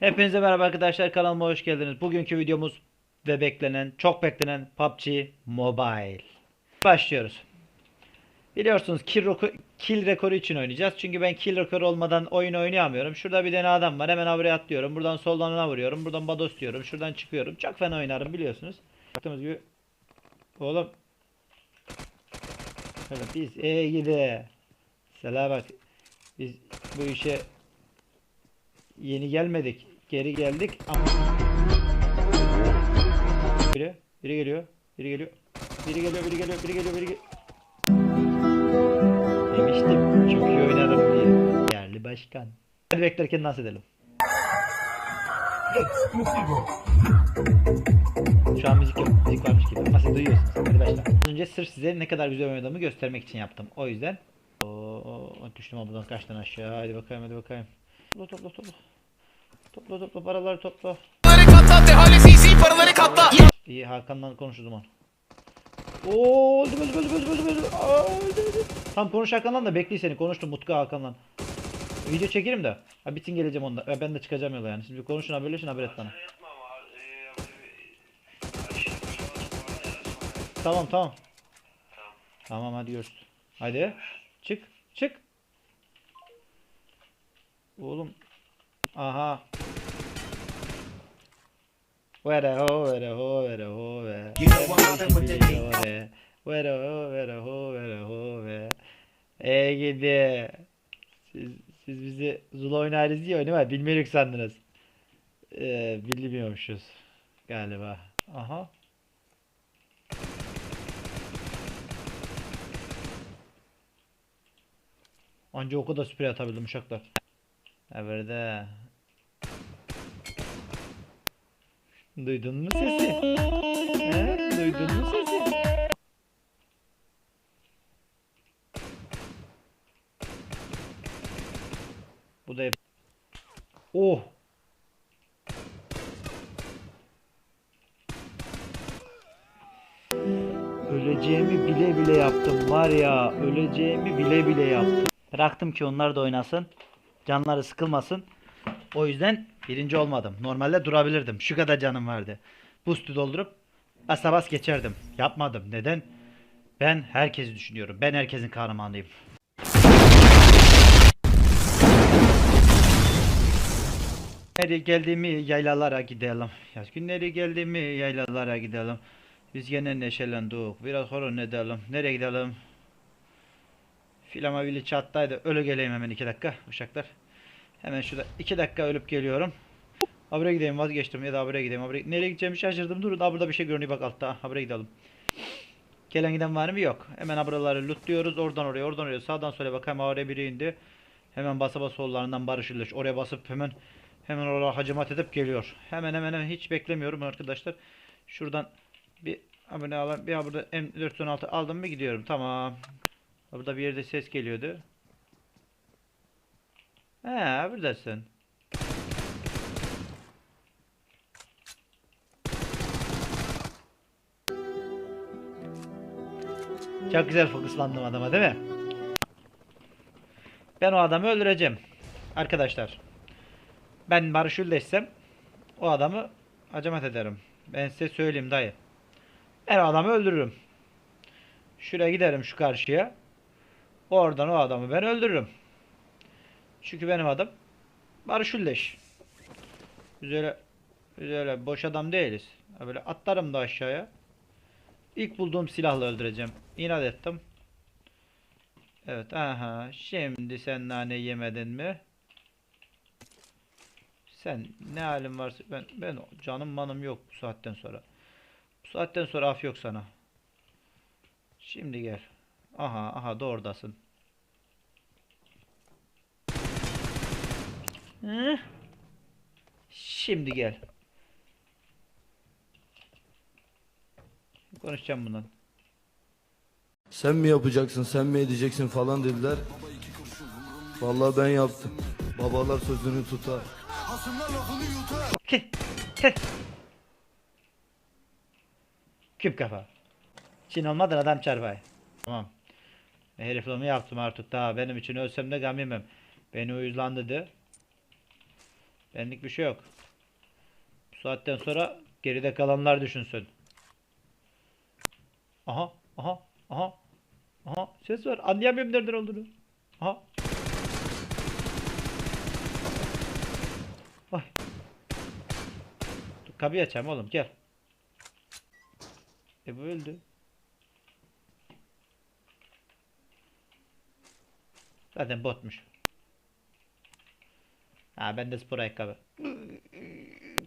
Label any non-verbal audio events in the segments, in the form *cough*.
Hepinize merhaba arkadaşlar kanalıma hoş geldiniz. Bugünkü videomuz ve beklenen, çok beklenen PUBG Mobile. Başlıyoruz. Biliyorsunuz kill, reko- kill rekoru için oynayacağız. Çünkü ben kill rekoru olmadan oyun oynayamıyorum. Şurada bir tane adam var. Hemen buraya atlıyorum. Buradan soldan ona vuruyorum. Buradan bados diyorum. Şuradan çıkıyorum. Çok fena oynarım biliyorsunuz. Baktığımız gibi. Oğlum. Evet biz e gide. Selam bak. Biz bu işe Yeni gelmedik. Geri geldik ama biri, biri geliyor. Biri geliyor. Biri geliyor, biri geliyor, biri geliyor, biri geliyor. Demiştim çok iyi oynarım diye. Yerli başkan. Hadi beklerken dans edelim. Şu an müzik yok. Müzik varmış gibi. Ama siz duyuyorsunuz. Hadi başla. Az önce sırf size ne kadar güzel oynadığımı göstermek için yaptım. O yüzden. Oo, düştüm abladan kaçtan aşağı. Hadi bakayım hadi bakayım. Topla topla topla. Topla topla paraları topla. Paraları katla, dehale CC paraları katla. İyi Hakan'la konuş o. Oo öldüm öldüm öldüm öldüm öldüm öldüm. Tam konuş Hakan'la da bekleyin seni. Konuştum Mutku Hakan'la. Video çekerim de. Ha bitsin geleceğim onda. Ya ben de çıkacağım yola yani. Şimdi konuşun haberleşin haber et bana. Tamam tamam. Tamam hadi görüşürüz. Hadi. Çık. Çık. Oğlum. Aha. Vere ho vere ho vere ho ve. Vere Vere ho vere ho vere ho ve. E gidi. Siz, siz bizi Zula oynarız diye oynama bilmiyoruz sandınız. Ee, bilmiyormuşuz. Galiba. Aha. Anca o kadar sprey atabildim uşaklar. Evet de. Duydun mu sesi? He? Duydun mu sesi? Bu da hep... Oh! Öleceğimi bile bile yaptım var ya öleceğimi bile bile yaptım. Bıraktım ki onlar da oynasın. Canları sıkılmasın. O yüzden birinci olmadım. Normalde durabilirdim. Şu kadar canım vardı. Boost'u doldurup basa bas geçerdim. Yapmadım. Neden? Ben herkesi düşünüyorum. Ben herkesin kahramanıyım. Günleri geldi mi yaylalara gidelim. Yaz günleri geldi mi yaylalara gidelim. Biz gene neşelendik. Biraz horon edelim. Nereye gidelim? Filamavili çattaydı. Ölü geleyim hemen iki dakika uşaklar. Hemen şurada iki dakika ölüp geliyorum. Ha buraya gideyim vazgeçtim ya da ha buraya gideyim. Ha buraya... Nereye gideceğimi şaşırdım. Durun ha burada bir şey görünüyor bak altta. Ha buraya gidelim. Gelen giden var mı? Yok. Hemen ha buraları lootluyoruz. Oradan oraya oradan oraya sağdan sola bakayım. Oraya biri indi. Hemen basa basa sollarından barışırlar. Oraya basıp hemen hemen oraya hacamat edip geliyor. Hemen hemen hemen hiç beklemiyorum arkadaşlar. Şuradan bir abone alalım. Bir burada M416 aldım mı gidiyorum. Tamam. Burada bir yerde ses geliyordu. He buradasın. Çok güzel fokuslandım adama değil mi? Ben o adamı öldüreceğim. Arkadaşlar. Ben Barış Üldeşsem o adamı acamat ederim. Ben size söyleyeyim dayı. Ben o adamı öldürürüm. Şuraya giderim şu karşıya. Oradan o adamı ben öldürürüm. Çünkü benim adım Barış Üldeş. Biz öyle, biz öyle boş adam değiliz. Böyle atlarım da aşağıya. İlk bulduğum silahla öldüreceğim. İnat ettim. Evet aha. Şimdi sen nane yemedin mi? Sen ne halin varsa ben ben canım manım yok bu saatten sonra. Bu saatten sonra af yok sana. Şimdi gel. Aha aha da Hı? Şimdi gel. Konuşacağım bundan. Sen mi yapacaksın, sen mi edeceksin falan dediler. Vallahi ben yaptım. Babalar sözünü tutar. Küp kafa. Çin olmadan adam çarpay. Tamam. Heriflemi yaptım artık daha benim için ölsem de gam yemem. Beni uyuzlandırdı. Benlik bir şey yok. Bu saatten sonra geride kalanlar düşünsün. Aha, aha, aha. Aha, ses var. Anlayamıyorum nereden olduğunu. Aha. Ay. Dur, kapıyı açayım oğlum gel. E bu öldü. Zaten botmuş. Ha ben de spor ayakkabı.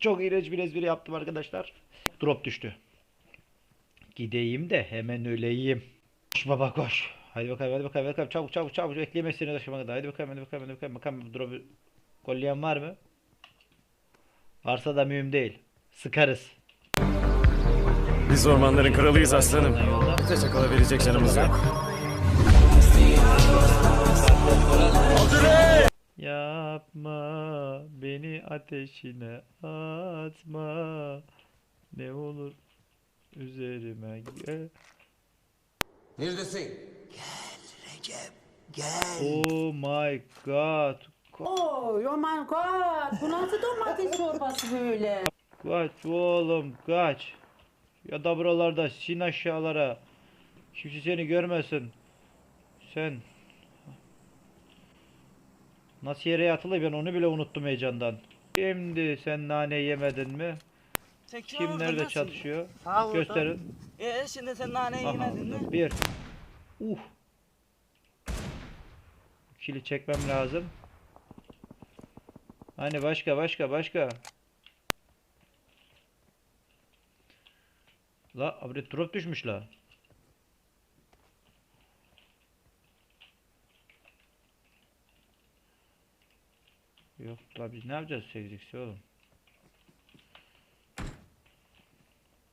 Çok iğrenç bir espri yaptım arkadaşlar. Drop düştü. Gideyim de hemen öleyim. Koş baba koş. Hadi bakalım hadi bakalım, hadi bakalım. çabuk çabuk çabuk ekleyemez seni taşıma kadar. Hadi bakalım hadi bakalım hadi bakalım. Bakalım drop'u kolleyen var mı? Varsa da mühim değil. Sıkarız. Biz ormanların kralıyız aslanım. Bize çakalabilecek canımız yok. Ateşine atma ne olur üzerime gel. Neredesin? Oh my god. Oh, oh my god. Bu nasıl domates çorbası böyle? Kaç oğlum kaç. Ya da buralarda sin aşağılara. Kimse seni görmesin. Sen. Nasıl yere yatılıyor ben onu bile unuttum heyecandan. Şimdi sen nane yemedin mi? Kim nerede çatışıyor? Gösterin. Ee şimdi sen nane Aha, yemedin mi? bir. Uh. Kili çekmem lazım. Hani başka başka başka. La abi drop düşmüş la. Yok la biz ne yapacağız 8x'i oğlum?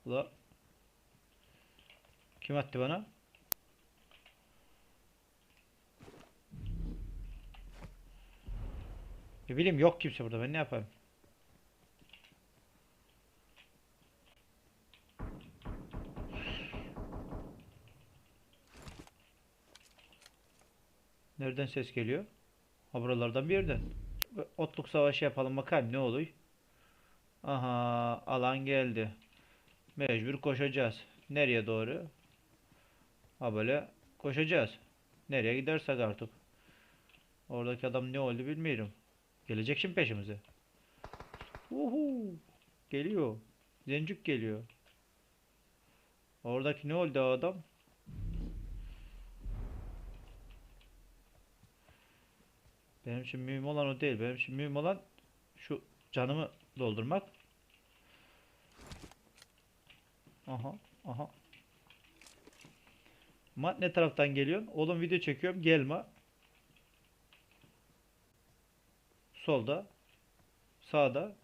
La kim attı bana? Ne bileyim yok kimse burada ben ne yapayım? Nereden ses geliyor? Ha buralardan bir yerden. Otluk savaşı yapalım bakalım ne oluyor? Aha alan geldi. Mecbur koşacağız. Nereye doğru? Ha böyle koşacağız. Nereye gidersek artık. Oradaki adam ne oldu bilmiyorum. Gelecek şimdi peşimize. Uhu. Geliyor. Zencük geliyor. Oradaki ne oldu adam? Benim için mühim olan o değil. Benim için mühim olan şu canımı doldurmak. Aha, aha. Mat ne taraftan geliyorsun? Oğlum video çekiyorum. Gelme. Solda. Sağda.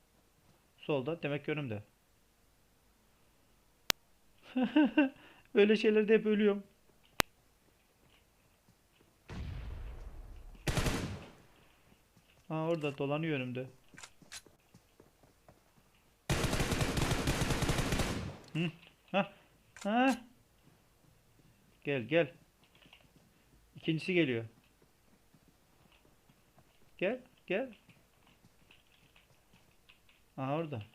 Solda. Demek ki önümde. *laughs* Öyle şeylerde hep ölüyorum. Ha orada dolanıyor önümde. Hı, ha, ha. Gel gel. İkincisi geliyor. Gel gel. Aha orada.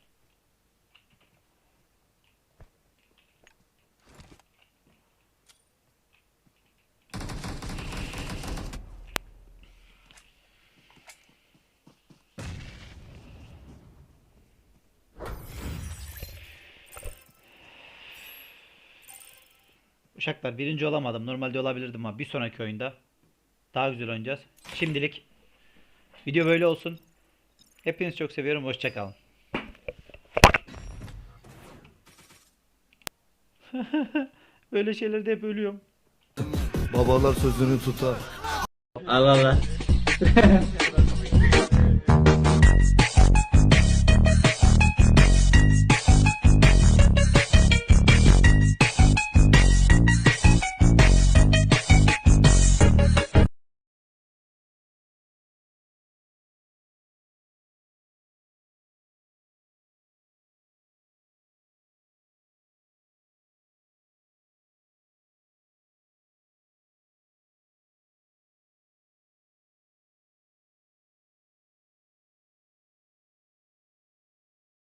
Uşaklar birinci olamadım. Normalde olabilirdim ama bir sonraki oyunda daha güzel oynayacağız. Şimdilik video böyle olsun. Hepinizi çok seviyorum. Hoşçakalın. *laughs* Öyle şeylerde hep ölüyorum. Babalar sözünü tutar. Allah Allah. *laughs*